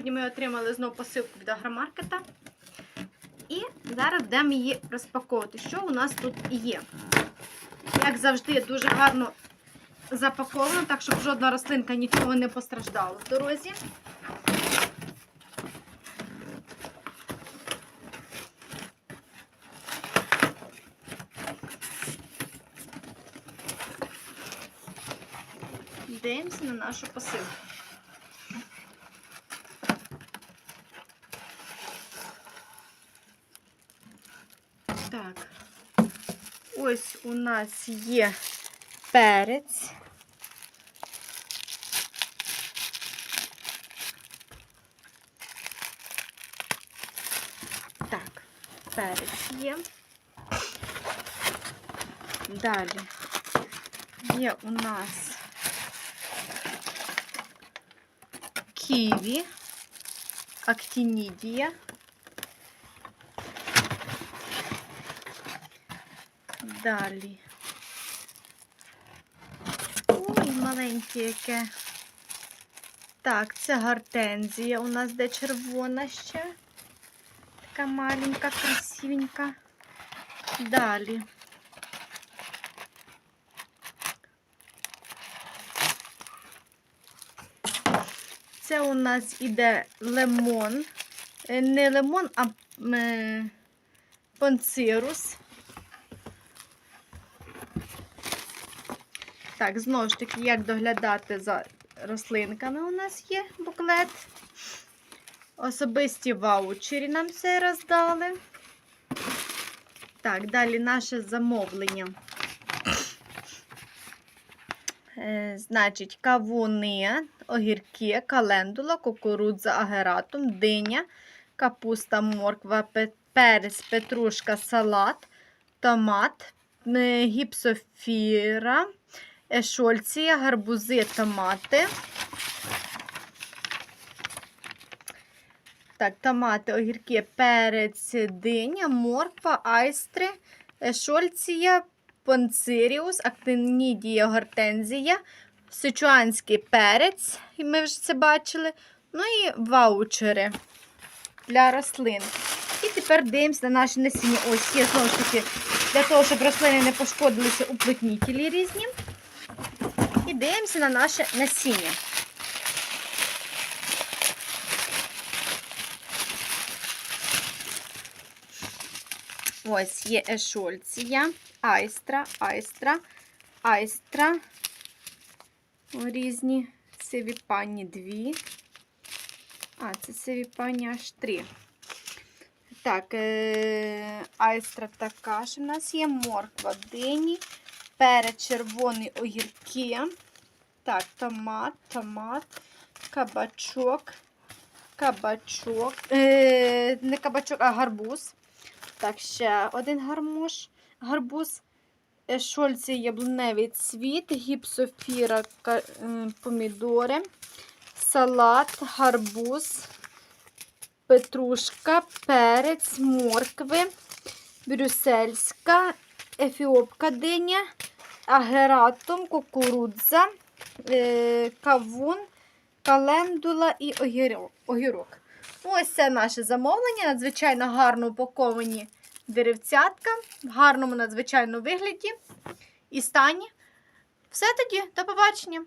Сьогодні ми отримали знову посилку від агромаркета. І зараз будемо її розпаковувати. Що у нас тут є? Як завжди, дуже гарно запаковано, так щоб жодна рослинка нічого не постраждала в дорозі. Дивимося на нашу посилку. Так, ось у нас є перець. Так, перець є. Далі є у нас ківі, актинідія. Далі. Ой, маленьке яке. Так, це гортензія у нас де червона ще. Така маленька, красивенька. Далі. Це у нас іде лимон. Е, Не лимон, а е, Так, знову ж таки, як доглядати за рослинками у нас є буклет. Особисті ваучері нам це роздали. Так, далі наше замовлення. Е, значить, кавуни, огірки, календула, кукурудза, агератум, диня, капуста, морква, перець, петрушка, салат, томат, е, гіпсофіра, ешольція, гарбузи, томати. Так, томати, огірки, перець, диня, морква, айстри, ешольція, понциріус, актинідія, гортензія, сичуанський перець, ми вже це бачили. Ну і ваучери для рослин. І тепер дивимося на наші насіння. Ось є знову ж таки, для того, щоб рослини не пошкодилися уплотнітелі різні. Дивимося на наше насіння. Ось є ешольція, айстра, айстра, айстра. Різні сиві пані дві. А, це сиві пані аж три. Так, е- айстра така ж у нас є, морква дині, перець червоний огірки. Так, томат, томат, кабачок, кабачок, е- не кабачок, а гарбуз. Так, ще один гармош, гарбуз, е, шольці яблуневий цвіт, гіпсофіра, е, помідори, салат, гарбуз, петрушка, перець, моркви, брюссельська, ефіопка диня, агератум, кукурудза, кавун, календула і огірок. огірок. Ось це наше замовлення. Надзвичайно гарно упаковані деревцятка, в гарному надзвичайно вигляді і стані. Все тоді, до побачення!